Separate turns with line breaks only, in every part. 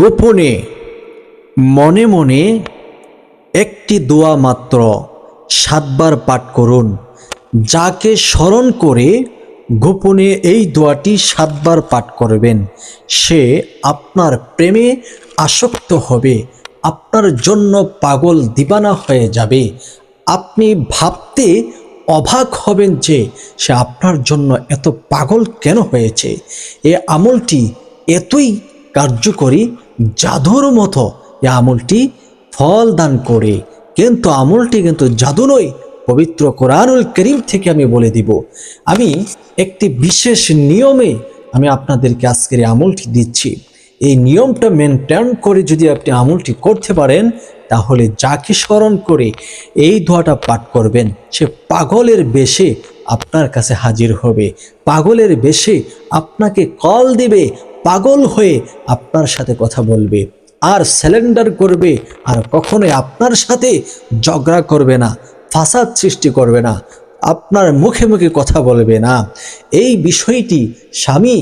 গোপনে, মনে মনে একটি দোয়া মাত্র সাতবার পাঠ করুন। যাকে স্মরণ করে গোপনে এই দোয়াটি সাতবার পাঠ করবেন, সে আপনার প্রেমে আসক্ত হবে, আপনার জন্য পাগল দিবানা হয়ে যাবে। আপনি ভাবতে অবাক হবেন যে সে আপনার জন্য এত পাগল কেন হয়েছে? এ আমলটি এতই কার্যকরী জাদুর মতো এ আমলটি ফল দান করে। কিন্তু আমলটি কিন্তু জাদু নয়, পবিত্র কোরআনুল করিম থেকে আমি বলে দিব। আমি একটি বিশেষ নিয়মে আমি আপনাদেরকে আজকের আমলটি দিচ্ছি। এই নিয়মটা মেনটেন করে যদি আপনি আমলটি করতে পারেন, তাহলে যাকে স্মরণ করে এই দোয়াটা পাঠ করবেন, সে পাগলের বেশে আপনার কাছে হাজির হবে। পাগলের বেশে আপনাকে কল দিবে পাগল হয়ে আপনার সাথে কথা বলবে, আর স্যালেন্ডার করবে, আর কখনোই আপনার সাথে ঝগড়া করবে না, ফাসাদ সৃষ্টি করবে না, আপনার মুখে মুখে কথা বলবে না। এই বিষয়টি স্বামী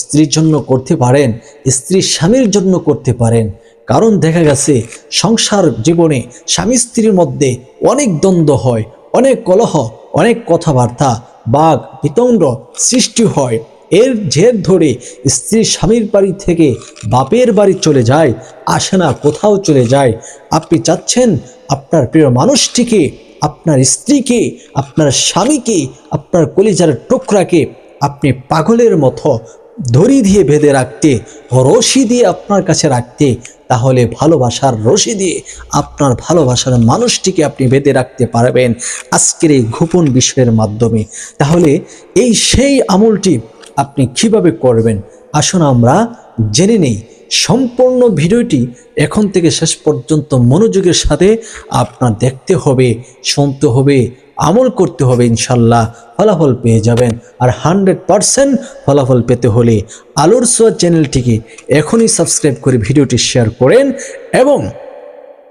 স্ত্রীর জন্য করতে পারেন, স্ত্রী স্বামীর জন্য করতে পারেন। কারণ দেখা গেছে, সংসার জীবনে স্বামী স্ত্রীর মধ্যে অনেক দ্বন্দ্ব হয়, অনেক কলহ, অনেক কথাবার্তা, বাঘ বিতণ্ড সৃষ্টি হয়। এর জের ধরে স্ত্রী স্বামীর বাড়ি থেকে বাপের বাড়ি চলে যায়, আসে না, কোথাও চলে যায়। আপনি চাচ্ছেন আপনার প্রিয় মানুষটিকে, আপনার স্ত্রীকে, আপনার স্বামীকে, আপনার কলিজার টুকরাকে আপনি পাগলের মতো দড়ি দিয়ে বেঁধে রাখতে, রশি দিয়ে আপনার কাছে রাখতে, তাহলে ভালোবাসার রশি দিয়ে আপনার ভালোবাসার মানুষটিকে আপনি বেঁধে রাখতে পারবেন আজকের এই গোপন বিষয়ের মাধ্যমে। তাহলে এই সেই আমলটি আপনি কীভাবে করবেন? আসুন আমরা জেনে নেই। সম্পূর্ণ ভিডিওটি এখন থেকে শেষ পর্যন্ত মনোযোগের সাথে আপনার দেখতে হবে, শুনতে হবে, আমল করতে হবে ইনশাল্লাহ। ফলাফল পেয়ে যাবেন। আর হান্ড্রেড পারসেন্ট ফলাফল পেতে হলে আলোর সোয়া চ্যানেলটিকে এখনই সাবস্ক্রাইব করে ভিডিওটি শেয়ার করেন এবং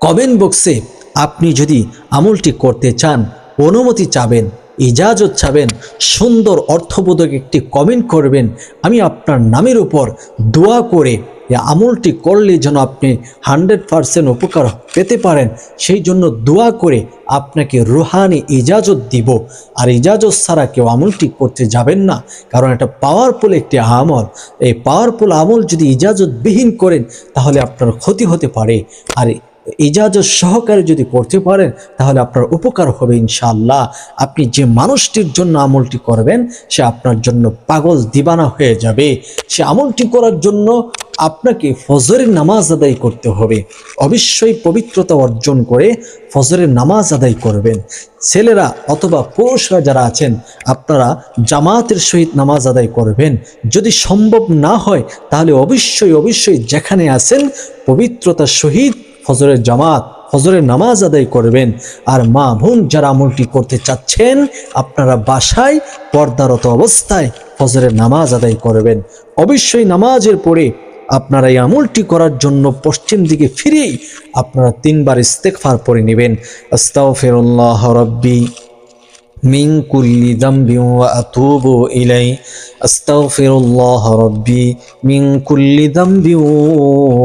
কমেন্ট বক্সে আপনি যদি আমলটি করতে চান, অনুমতি চাবেন। ইজাজত চাবেন, সুন্দর অর্থবোধক একটি কমেন্ট করবেন। আমি আপনার নামের উপর দোয়া করে আমলটি করলে যেন আপনি হান্ড্রেড পারসেন্ট উপকার পেতে পারেন। সেই জন্য দোয়া করে আপনাকে রুহানি ইজাজত দিব। আর ইজাজত ছাড়া কেউ আমলটি করতে যাবেন না। কারণ এটা পাওয়ারফুল একটি আমল। এই পাওয়ারফুল আমল যদি ইজাজতবিহীন করেন, তাহলে আপনার ক্ষতি হতে পারে। আর ইজাজত সহকারে যদি করতে পারেন, তাহলে আপনার উপকার হবে ইনশাআল্লাহ। আপনি যে মানুষটির জন্য আমলটি করবেন, সে আপনার জন্য পাগল দিবানা হয়ে যাবে। সে আমলটি করার জন্য আপনাকে ফজরের নামাজ আদায় করতে হবে। অবশ্যই পবিত্রতা অর্জন করে ফজরের নামাজ আদায় করবেন। ছেলেরা অথবা পুরুষরা যারা আছেন, আপনারা জামাতের সহিত নামাজ আদায় করবেন। যদি সম্ভব না হয়, তাহলে অবশ্যই অবশ্যই যেখানে আছেন, পবিত্রতার সহিত ফজরের জামাত, ফজরের নামাজ আদায় করবেন। আর মা বোন যারা আমলটি করতে চাচ্ছেন, আপনারা বাসায় পর্দারত অবস্থায় ফজরের নামাজ আদায় করবেন। অবশ্যই নামাজের পরে আপনারা এই আমলটি করার জন্য পশ্চিম দিকে ফিরেই আপনারা তিনবার ইস্তেকফার পরে নেবেন। আস্তাগফিরুল্লাহ রব্বি। من كل ذنب وأتوب إليه أستغفر الله ربي من كل ذنب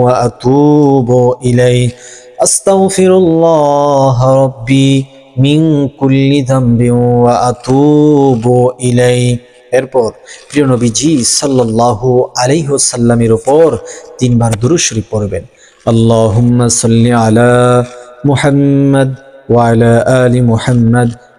وأتوب إليه أستغفر الله ربي من كل ذنب وأتوب إليه এরপর প্রিয় নবীজি সাল্লাল্লাহু আলাইহি ওয়াসাল্লামের উপর তিনবার দুরূদ শরীফ পড়বেন আল্লাহুম্মা সাল্লি আলা মুহাম্মদ ওয়া আলা আলি মুহাম্মদ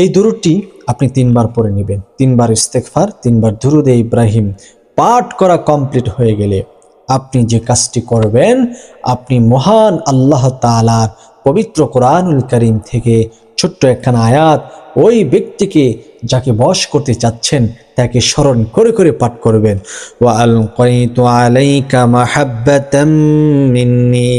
এই দুরুদটি আপনি তিনবার পড়ে নেবেন। তিনবার ইস্তেকফার তিনবার দুরুদে ইব্রাহিম পাঠ করা কমপ্লিট হয়ে গেলে আপনি যে কাজটি করবেন, আপনি মহান আল্লাহ তাআলার পবিত্র কোরআনুল করিম থেকে ছোট্ট একখানা আয়াত ওই ব্যক্তিকে যাকে বশ করতে চাচ্ছেন, তাকে স্মরণ করে করে পাঠ করবেন। ওয়া আল কয়তু আলাইকা মাহাব্বাতাম মিন্নি।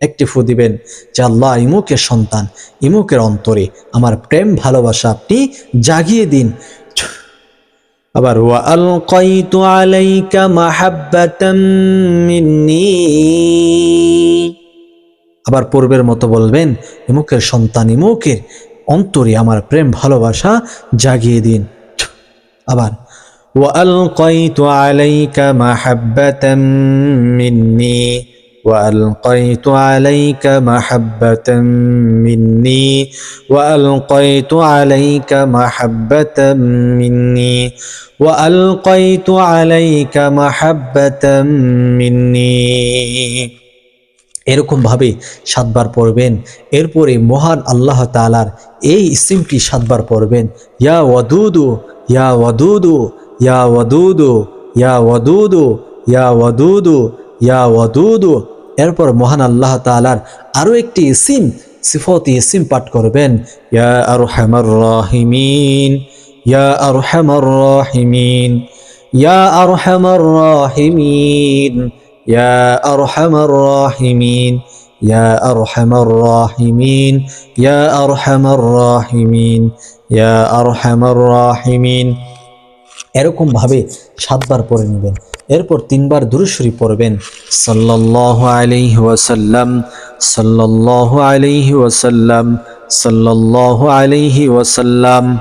একটি ফু দিবেন, যে আল্লাহ ইমুকের সন্তান, ইমুকের অন্তরে আমার প্রেম, ভালোবাসা আপনি জাগিয়ে দিন। আবার, ওয়া আল মিন্নি। আবার পূর্বের মতো বলবেন, ইমুকের সন্তান, ইমুকের অন্তরে আমার প্রেম, ভালোবাসা জাগিয়ে দিন। আবার, ওয়া আল কয়তু আলাইকা মাহাব্বাতাম মিন্নি। وألقيت عليك محبة مني وألقيت عليك محبة مني وألقيت عليك محبة مني এরকমভাবে সাতবার পড়বেন এরপরে মহান আল্লাহ তালার এই ইসিমটি সাতবার পড়বেন ইয়া ওয়াদুদু ইয়া ওয়াদুদু ইয়া ওয়াদুদু ইয়া ওয়াদুদু ইয়া ওয়াদুদু ইয়া ওয়াদুদু এরপর মহান আল্লাহ তালার আরও একটি ইসিম সিফতি ইসিম পাঠ করবেন ইয়া আর হেমর রাহিমিন ইয়া আর হেমর রাহিমিন ইয়া আর হেমর রাহিমিন يا أرحم الراحمين يا أرحم الراحمين يا أرحم الراحمين يا أرحم الراحمين এরকম ভাবে সাতবার পরে নেবেন। এরপর তিনবার দুরুশরী পড়বেন। সাল্লাল্লাহু আলাইহি ওয়াসাল্লাম, সাল্লাল্লাহু আলাইহি ওয়াসাল্লাম, সাল্লাল্লাহু আলাইহি ওয়াসাল্লাম।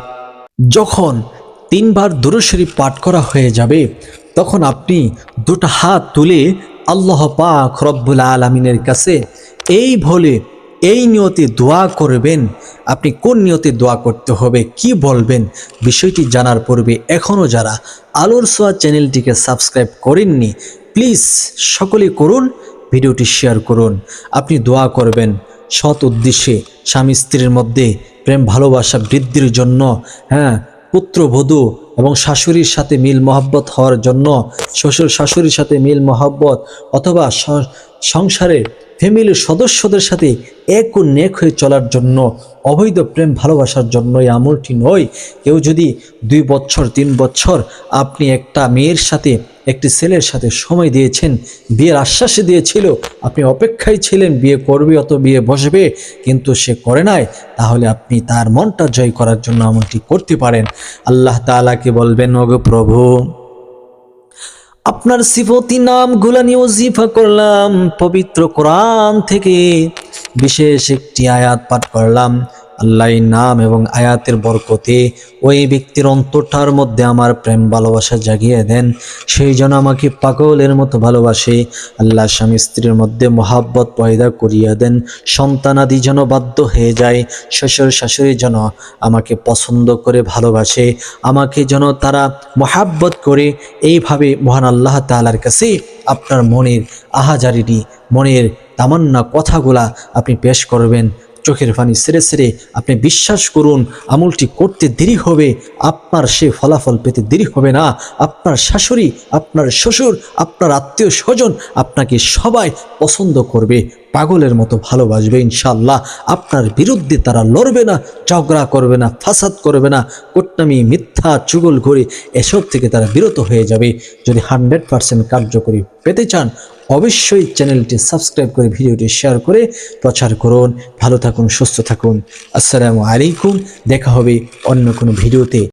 যখন তিনবার দুরুশরী পাঠ করা হয়ে যাবে, তখন আপনি দুটো হাত তুলে আল্লাহ পাক রব্বুল আলমিনের কাছে এই বলে এই নিয়তে দোয়া করবেন? আপনি কোন নিয়তে দোয়া করতে হবে? কি বলবেন? বিষয়টি জানার পূর্বে এখনও যারা আলোর সোয়া চ্যানেলটিকে সাবস্ক্রাইব করেননি, প্লিজ সকলে করুন, ভিডিওটি শেয়ার করুন। আপনি দোয়া করবেন সৎ উদ্দেশ্যে স্বামী স্ত্রীর মধ্যে প্রেম, ভালোবাসা বৃদ্ধির জন্য হ্যাঁ পুত্রবধূ এবং শাশুড়ির সাথে মিল মহাব্বত হওয়ার জন্য, শ্বশুর শাশুড়ির সাথে মিল মহাব্বত অথবা স- সংসারের ফ্যামিলির সদস্যদের সাথে এক ও নেক হয়ে চলার জন্য, অবৈধ প্রেম ভালোবাসার জন্য এই আমলটি নয়। কেউ যদি দুই বছর, তিন বছর আপনি একটা মেয়ের সাথে, একটি ছেলের সাথে সময় দিয়েছেন, বিয়ের আশ্বাসে দিয়েছিল, আপনি অপেক্ষায় ছিলেন, বিয়ে করবে অত বিয়ে বসবে, কিন্তু সে করে নাই, তাহলে আপনি তার মনটা জয় করার জন্য আমলটি করতে পারেন। আল্লাহ তাআলাকে বলবেন, ওগো প্রভু আপনার সিফতি নামগুলা নিয়ে জিফা করলাম পবিত্র কোরআন থেকে বিশেষ একটি আয়াত পাঠ করলাম। আল্লাহ নাম এবং আয়াতের বরকতে ওই ব্যক্তির অন্তরটার মধ্যে আমার প্রেম, ভালোবাসা জাগিয়ে দেন। সেই জন্য আমাকে পাগলের মতো ভালোবাসে। আল্লাহ স্বামী স্ত্রীর মধ্যে মহাব্বত পয়দা করিয়া দেন। সন্তানাদি যেন বাধ্য হয়ে যায়। শ্বশুর শাশুড়ি যেন আমাকে পছন্দ করে ভালোবাসে। আমাকে যেন তারা মহাব্বত করে। এইভাবে মহান আল্লাহ তাআলার কাছে আপনার মনের আহাজারিটি মনের তামান্না কথাগুলা আপনি পেশ করবেন। চোখের পানি সেরে সেরে আপনি বিশ্বাস করুন, আমলটি করতে দেরি হবে, আপনার সে ফলাফল পেতে দেরি হবে না। আপনার শাশুড়ি, আপনার শ্বশুর, আপনার আত্মীয় স্বজন আপনাকে সবাই পছন্দ করবে, পাগলের মতো ভালোবাসবে ইনশাল্লাহ আপনার বিরুদ্ধে তারা লড়বে না, ঝগড়া করবে না, ফাসাদ করবে না, কোটনামি, মিথ্যা চুগল ঘুরে এসব থেকে তারা বিরত হয়ে যাবে। যদি হান্ড্রেড পার্সেন্ট কার্যকরী পেতে চান অবশ্যই চ্যানেলটি সাবস্ক্রাইব করে ভিডিওটি শেয়ার করে প্রচার করুন। ভালো থাকুন, সুস্থ থাকুন। আসসালামু আলাইকুম। দেখা হবে অন্য কোনো ভিডিওতে।